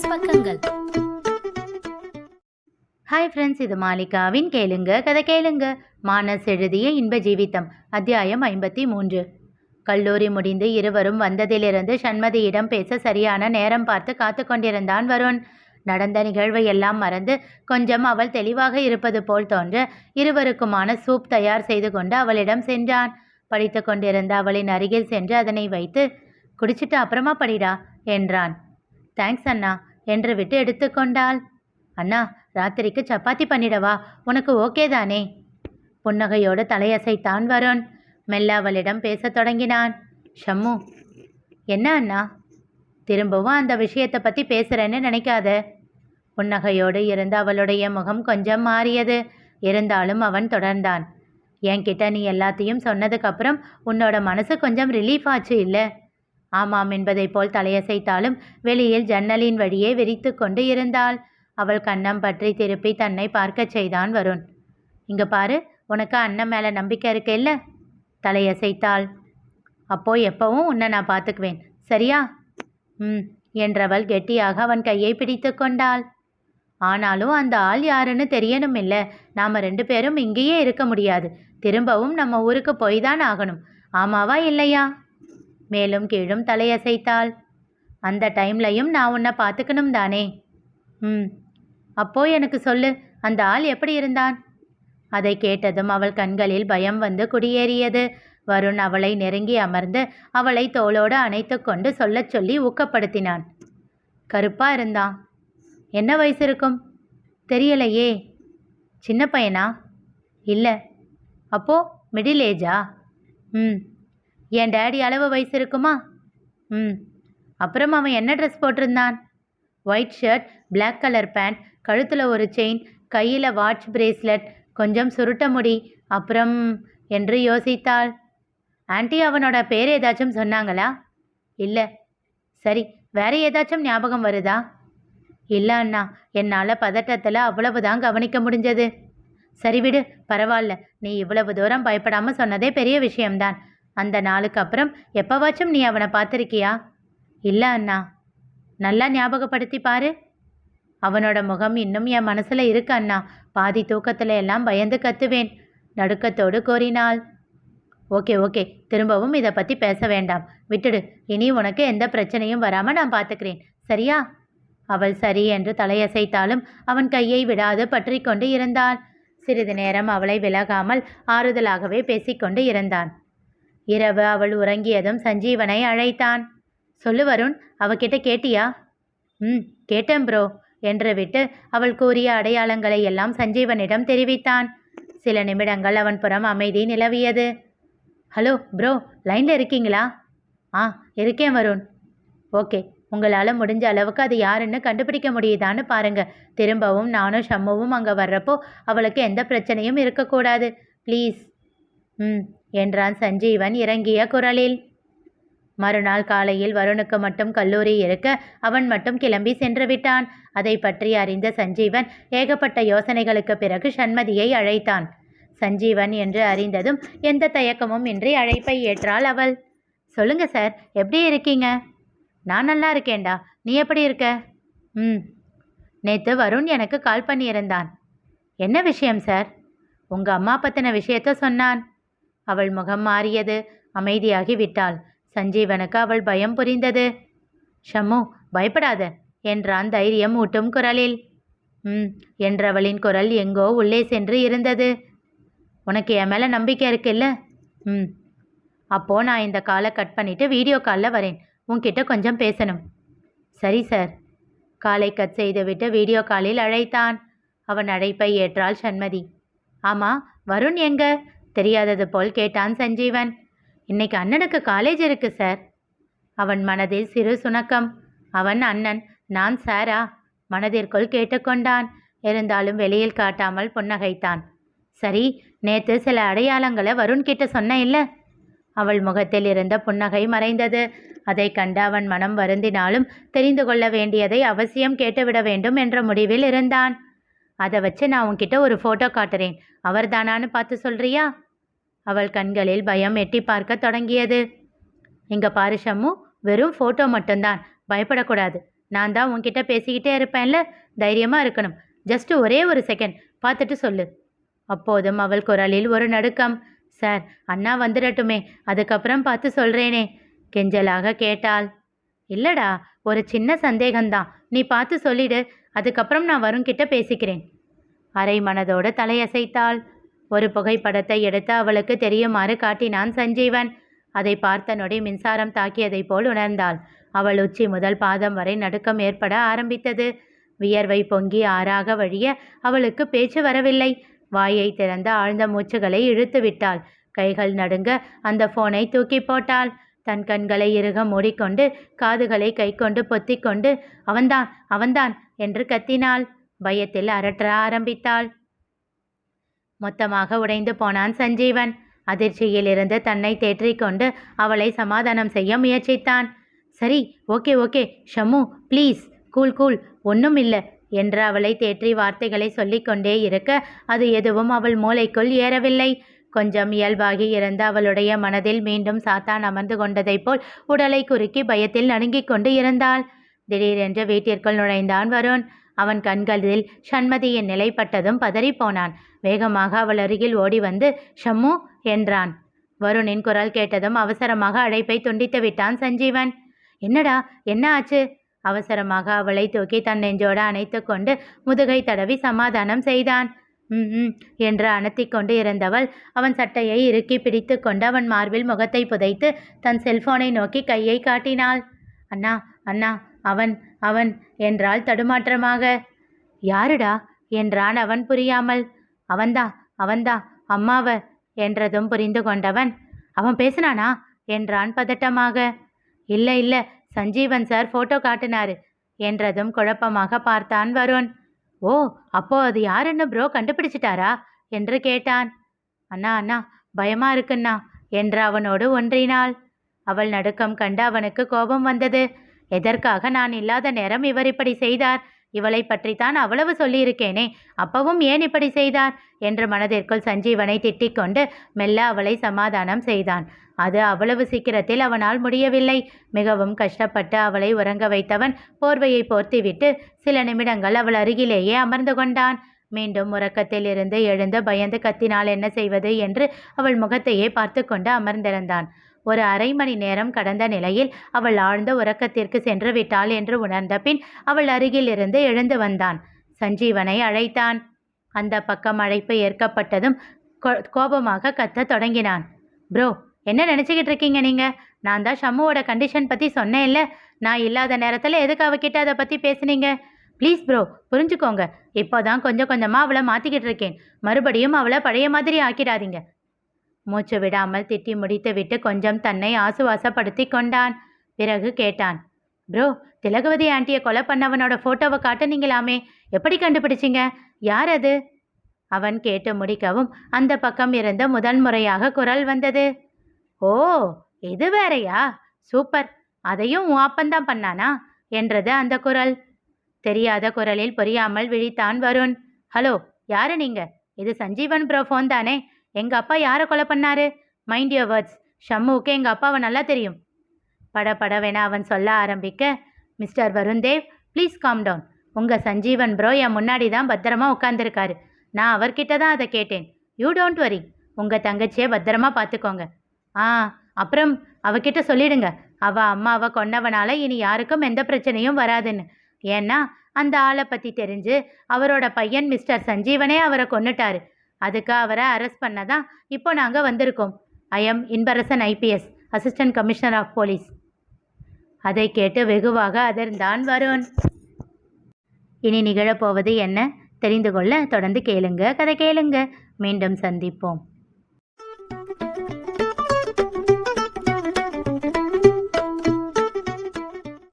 Plus பக்கங்கள். Hi friends இது மாலிகாவின் கேளுங்க கதை கேளுங்க. மானஸ் எழுதிய இன்ப ஜீவிதம் அத்தியாயம் ஐம்பத்தி மூன்று கல்லூரி முடிந்து இருவரும் வந்ததிலிருந்து சண்மதியிடம் பேச சரியான நேரம் பார்த்து காத்து கொண்டிருந்தான் வருண். நடந்த நிகழ்வை எல்லாம் மறந்து கொஞ்சம் அவள் தெளிவாக இருப்பது போல் தோன்ற இருவருக்குமான சூப் தயார் செய்து கொண்டு அவளிடம் சென்றான். படித்து கொண்டிருந்த அவளின் அருகில் சென்று அதனை வைத்து குடிச்சிட்டு அப்புறமா படிடா என்றான். தேங்க்ஸ் அண்ணா. என்று விட்டு எடுத்துக்கொண்டாள் அண்ணா ராத்திரிக்கு சப்பாத்தி பண்ணிடவா? உனக்கு ஓகே தானே? புன்னகையோடு தலையசைத்தான் வருண். மெல்ல அவளிடம் பேசத் தொடங்கினான். ஷம்மு என்ன அண்ணா? திரும்பவும் அந்த விஷயத்தை பற்றி பேசுகிறேன்னு நினைக்காத. புன்னகையோடு இருந்த அவளுடைய முகம் கொஞ்சம் மாறியது. இருந்தாலும் அவன் தொடர்ந்தான். என்கிட்ட நீ எல்லாத்தையும் சொன்னதுக்கப்புறம் உன்னோட மனசு கொஞ்சம் ரிலீஃப் ஆச்சு இல்லை? ஆமாம் என்பதைப் போல் தலையசைத்தாலும் வெளியில் ஜன்னலின் வழியே வெறித்து கொண்டு இருந்தாள். அவள் கண்ணம் பற்றி திருப்பி தன்னை பார்க்கச் செய்தான் வருண். இங்க பாரு உனக்கு அண்ணன் மேலே நம்பிக்கை இருக்கு இல்ல? தலையசைத்தாள். அப்போ எப்பவும் உன்னை நான் பார்த்துக்குவேன். சரியா? ம் என்றவள் கெட்டியாக அவன் கையை பிடித்து கொண்டாள். ஆனாலும் அந்த ஆள் யாருன்னு தெரியணும் இல்லை. நாம ரெண்டு பேரும் இங்கேயே இருக்க முடியாது. திரும்பவும் நம்ம ஊருக்கு போய் தான் ஆகணும். ஆமாவா இல்லையா? மேலும் கீழும் தலையசைத்தாள். அந்த டைம்லையும் நான் உன்னை பார்த்துக்கணும் தானே? ம். அப்போ எனக்கு சொல்லு அந்த ஆள் எப்படி இருந்தான்? அதை கேட்டதும் அவள் கண்களில் பயம் வந்து குடியேறியது. வருண் அவளை நெருங்கி அமர்ந்து அவளை தோளோடு அணைத்து கொண்டு சொல்லச் சொல்லி ஊக்கப்படுத்தினான். கருப்பா இருந்தான். என்ன வயசு இருக்கும்? தெரியலையே. சின்ன பையனா? இல்லை. அப்போ மிடில் ஏஜா ம். என் டேடி அளவு வயசு இருக்குமா? ம். அப்புறம் அவன் என்ன ட்ரெஸ் போட்டிருந்தான்? White shirt black colour pant கழுத்தில் ஒரு செயின் கையில் வாட்ச் பிரேஸ்லெட் கொஞ்சம் சுருட்ட முடி அப்புறம் என்று யோசித்தாள். ஆன்ட்டி அவனோட பேர் ஏதாச்சும் சொன்னாங்களா? இல்லை. சரி வேற ஏதாச்சும் ஞாபகம் வருதா? இல்லை அண்ணா என்னால் பதட்டத்தில் அவ்வளவுதான் கவனிக்க முடிஞ்சது. சரி விடு பரவாயில்ல நீ இவ்வளவு தூரம் பயப்படாமல் சொன்னதே பெரிய விஷயம்தான். அந்த நாளுக்கு அப்புறம் எப்போவாச்சும் நீ அவனை பார்த்துருக்கியா? இல்லை அண்ணா. நல்லா ஞாபகப்படுத்தி பாரு. அவனோட முகம் இன்னும் என் மனசில் இருக்கு அண்ணா. பாதி தூக்கத்தில் எல்லாம் பயந்து கத்துவேன். நடுக்கத்தோடு கோரினாள் ஓகே ஓகே. திரும்பவும் இதை பற்றி பேச வேண்டாம். விட்டுடு. இனி உனக்கு எந்த பிரச்சனையும் வராமல் நான் பார்த்துக்கிறேன் சரியா? அவள் சரி என்று தலையசைத்தாலும் அவன் கையை விடாது பற்றி கொண்டு இருந்தாள் சிறிது நேரம் அவளை விலகாமல் ஆறுதலாகவே பேசிக்கொண்டு இருந்தான். இரவு அவள் உறங்கியதும் சஞ்சீவனை அழைத்தான். சொல்லு வருண் அவகிட்ட கேட்டியா? ம் கேட்டேன் ப்ரோ என்று விட்டு அவள் கூறிய அடையாளங்களை எல்லாம் சஞ்சீவனிடம் தெரிவித்தான். சில நிமிடங்கள் அவன் புறம் அமைதி நிலவியது. ஹலோ ப்ரோ லைனில் இருக்கீங்களா? ஆ இருக்கேன் வருண். ஓகே உங்களால் முடிஞ்ச அளவுக்கு அது யாருன்னு கண்டுபிடிக்க முடியுதான்னு பாருங்க. திரும்பவும் நானும் ஷம்முவும் அங்கே வர்றப்போ அவளுக்கு எந்த பிரச்சனையும் இருக்கக்கூடாது. ப்ளீஸ். ம் என்றான் சஞ்சீவன் இறங்கிய குரலில். மறுநாள் காலையில் வருணுக்கு மட்டும் கல்லூரி இருக்க அவன் மட்டும் கிளம்பி சென்று விட்டான். அதை பற்றி அறிந்த சஞ்சீவன் ஏகப்பட்ட யோசனைகளுக்கு பிறகு சண்மதியை அழைத்தான். சஞ்சீவன் என்று அறிந்ததும் எந்த தயக்கமும் இன்றி அழைப்பை ஏற்றாள் அவள். சொல்லுங்க சார் எப்படி இருக்கீங்க? நான் நல்லா இருக்கேன்டா. நீ எப்படி இருக்க? ம். நேற்று வருண் எனக்கு கால் பண்ணியிருந்தான். என்ன விஷயம் சார்? உங்கள் அம்மா பற்றின விஷயத்த சொன்னான். அவள் முகம் மாறியது. அமைதியாகி விட்டாள் சஞ்சீவனுக்கு அவள் பயம் புரிந்தது. ஷம்மு பயப்படாத என்றான் தைரியம் ஊட்டும் குரலில். ம் என்றவளின் குரல் எங்கோ உள்ளே சென்று இருந்தது. உனக்கு என் மேலே நம்பிக்கை இருக்குல்ல? ம் அப்போ நான் இந்த காலை கட் பண்ணிவிட்டு வீடியோ காலில் வரேன். உன்கிட்ட கொஞ்சம் பேசணும். சரி சார். காலை கட் செய்துவிட்டு வீடியோ காலில் அழைத்தான். அவன் அழைப்பை ஏற்றாள் சண்மதி. ஆமாம் வருண் எங்க? தெரியாதது போல் கேட்டான் சஞ்சீவன். இன்னைக்கு அண்ணனுக்கு காலேஜ் இருக்கு சார் அவன் மனதில் சிறு சுணக்கம். அவன் அண்ணன் நான் சாரா மனதிற்குள் கேட்டுக்கொண்டான். இருந்தாலும் வெளியில் காட்டாமல் புன்னகைத்தான். சரி நேத்து சில அடையாளங்களை வருண் கிட்ட சொன்ன இல்ல? அவள் முகத்தில் இருந்த புன்னகை மறைந்தது. அதை கண்டு அவன் மனம் வருந்தினாலும் தெரிந்து கொள்ள வேண்டியதை அவசியம் கேட்டுவிட வேண்டும் என்ற முடிவில் இருந்தான். அதை வச்சு நான் உன்கிட்ட ஒரு ஃபோட்டோ காட்டுறேன். அவர்தானான்னு பார்த்து சொல்றியா? அவள் கண்களில் பயம் எட்டி பார்க்க தொடங்கியது. இங்கே பாரு ஷம்மு வெறும் ஃபோட்டோ மட்டும்தான். பயப்படக்கூடாது. நான் தான் உன்கிட்ட பேசிக்கிட்டே இருப்பேன்ல? தைரியமாக இருக்கணும். ஜஸ்ட் ஒரே ஒரு செகண்ட் பார்த்துட்டு சொல்லு. அப்போதும் அவள் குரலில் ஒரு நடுக்கம். சார் அண்ணா வந்துடட்டுமே. அதுக்கப்புறம் பார்த்து சொல்கிறேனே கெஞ்சலாக கேட்டாள். இல்லடா ஒரு சின்ன சந்தேகம்தான். நீ பார்த்து சொல்லிடு. அதுக்கப்புறம் நான் வருண்கிட்ட பேசிக்கிறேன். அரை மனதோடு தலையசைத்தாள். ஒரு புகைப்படத்தை எடுத்து அவளுக்கு தெரியுமாறு காட்டினான் சஞ்சீவன். அதை பார்த்த நொடி மின்சாரம் தாக்கியதைப் போல் உணர்ந்தாள். அவள் உச்சி முதல் பாதம் வரை நடுக்கம் ஏற்பட ஆரம்பித்தது. வியர்வை பொங்கி ஆறாக வழிய அவளுக்கு பேச்சு வரவில்லை. வாயை திறந்த ஆழ்ந்த மூச்சுகளை இழுத்து விட்டாள். கைகள் நடுங்க அந்த போனை தூக்கி போட்டாள். தன் கண்களை இறுக மூடிக்கொண்டு காதுகளை கைக்கொண்டு பொத்திக்கொண்டு அவன்தான் அவன்தான் என்று கத்தினாள். பயத்தில் அரற்ற ஆரம்பித்தாள். மொத்தமாக உடைந்து போனான் சஞ்சீவன். அதிர்ச்சியிலிருந்து தன்னை தேற்றிக்கொண்டு அவளை சமாதானம் செய்ய முயற்சித்தான். சரி okay okay Shamu please cool cool ஒன்றும் இல்லை என்று அவளை தேற்றி வார்த்தைகளை சொல்லிக்கொண்டே இருக்க அது எதுவும் அவள் மூளைக்குள் ஏறவில்லை. கொஞ்சம் இயல்பாகி இருந்த அவளுடைய மனதில் மீண்டும் சாத்தான் அமர்ந்து கொண்டதைப் போல் உடலை குறுக்கி பயத்தில் நடுங்கிக் கொண்டு இருந்தாள் திடீரென்று வீட்டிற்குள் நுழைந்தான் வருண். அவன் கண்களில் சண்மதியின் நிலைப்பட்டதும் பதறிப்போனான் வேகமாக அவள் அருகில் ஓடி வந்து ஷம்மு என்றான். வருணின் குரல் கேட்டதும் அவசரமாக அழைப்பை துண்டித்து விட்டான் சஞ்சீவன். என்னடா என்ன ஆச்சு? அவசரமாக அவளை தூக்கி தன் நெஞ்சோடு அணைத்து கொண்டு முதுகை தடவி சமாதானம் செய்தான். ம் ம் என்று அணத்திக் கொண்டு இருந்தவள் அவன் சட்டையை இறுக்கி பிடித்து கொண்டு அவன் மார்பில் முகத்தை புதைத்து தன் செல்போனை நோக்கி கையை காட்டினாள். அண்ணா அண்ணா அவன் அவன் என்றாள் தடுமாற்றமாக. யாருடா? என்றான் அவன் புரியாமல். அவன்தா அவன்தா அம்மாவ என்றதும் புரிந்து கொண்டவன். அவன் பேசினானா? என்றான் பதட்டமாக. இல்லை இல்லை சஞ்சீவன் சார் ஃபோட்டோ காட்டினாரு என்றதும் குழப்பமாக பார்த்தான் வருண். ஓ அப்போ அது யாருன்னு ப்ரோ கண்டுபிடிச்சிட்டாரா? என்று கேட்டான். அண்ணா அண்ணா பயமா இருக்குண்ணா என்று அவனோடு ஒன்றினாள். அவள் நடுக்கம் கண்டு அவனுக்கு கோபம் வந்தது. எதற்காக நான் இல்லாத நேரம் இவர் இப்படி செய்தார்? இவளை பற்றித்தான் அவ்வளவு சொல்லியிருக்கேனே அப்பவும் ஏன் இப்படி செய்தார்? என்று மனதிற்குள் சஞ்சீவனை திட்டிக் கொண்டு மெல்ல அவளை சமாதானம் செய்தான். அது அவ்வளவு சீக்கிரத்தில் அவனால் முடியவில்லை. மிகவும் கஷ்டப்பட்டு அவளை உறங்க வைத்தவன் போர்வையை போர்த்திவிட்டு சில நிமிடங்கள் அவள் அருகிலேயே அமர்ந்து கொண்டான். மீண்டும் உறக்கத்தில் இருந்து எழுந்து பயந்து கத்தினால் என்ன செய்வது என்று அவள் முகத்தையே பார்த்து கொண்டு அமர்ந்திருந்தான். ஒரு அரை மணி நேரம் கடந்த நிலையில் அவள் ஆழ்ந்த உறக்கத்திற்கு சென்று விட்டாள் என்று உணர்ந்த பின் அவள் அருகில் இருந்து எழுந்து வந்தான். சஞ்சீவனை அழைத்தான். அந்த பக்கம் அழைப்பு ஏற்கப்பட்டதும் கோ- கோபமாக கத்த தொடங்கினான். ப்ரோ என்ன நினச்சிக்கிட்டு இருக்கீங்க நீங்கள் நான் தான் ஷம்முவோட கண்டிஷன் பற்றி சொன்னேன்ல. நான் இல்லாத நேரத்தில் எதுக்கு அவகிட்ட அதை பற்றி பேசுனீங்க? ப்ளீஸ் ப்ரோ புரிஞ்சுக்கோங்க. இப்போ தான் கொஞ்சம் கொஞ்சமாக அவளை மாற்றிக்கிட்டு இருக்கேன். மறுபடியும் அவளை பழைய மாதிரி ஆக்கிடாதீங்க. மூச்சு விடாமல் திட்டி முடித்துவிட்டு கொஞ்சம் தன்னை ஆசுவாசப்படுத்தி கொண்டான். பிறகு கேட்டான் ப்ரோ திலகவதி ஆண்டியை கொலை பண்ணவனோட ஃபோட்டோவை காட்டுனீங்களாமே எப்படி கண்டுபிடிச்சிங்க? யார் அது? அவன் கேட்டு முடிக்கவும் அந்த பக்கம் இருந்து முதல் முறையாக குரல் வந்தது ஓ இது வேறையா? சூப்பர்! அதையும் உன் அப்பந்தான் பண்ணானா? என்றது அந்த குரல். தெரியாத குரலில் புரியாமல் விழித்தான் வருண் ஹலோ யாரு நீங்க? இது சஞ்சீவன் ப்ரோ ஃபோன் தானே? எங்க அப்பா யாரை கொலை பண்ணாரு? மைண்ட் யுவர் வேர்ட்ஸ் ஷம்முவுக்கு எங்க அப்பாவை நல்லா தெரியும். பட படவென அவன் சொல்ல ஆரம்பிக்க mister Varundev please calm down உங்க சஞ்சீவன் ப்ரோ என் முன்னாடி தான் பத்திரமா உட்காந்துருக்காரு நான் அவர்கிட்ட தான் அதை கேட்டேன். யூ டோன்ட் வரி உங்க தங்கச்சியை பத்திரமா பார்த்துக்கோங்க. ஆ அப்புறம் அவகிட்ட சொல்லிடுங்க. அவ அம்மாவை கொன்னவனால இனி யாருக்கும் எந்த பிரச்சனையும் வராதுன்னு. ஏன்னா அந்த ஆளை பற்றி தெரிஞ்சு அவரோட பையன் மிஸ்டர் சஞ்சீவனே அவரை கொன்னுட்டாரு. அதுக்கு அவரை அரெஸ்ட் பண்ண தான் இப்போ நாங்கள் வந்திருக்கோம். I am Inbarasan IPS assistant commissioner of police அதை கேட்டு வெகுவாக அதிர்ந்தான் வருண். இனி நிகழப்போவது என்ன? தெரிந்து கொள்ள தொடர்ந்து கேளுங்க கதை கேளுங்க. மீண்டும் சந்திப்போம்.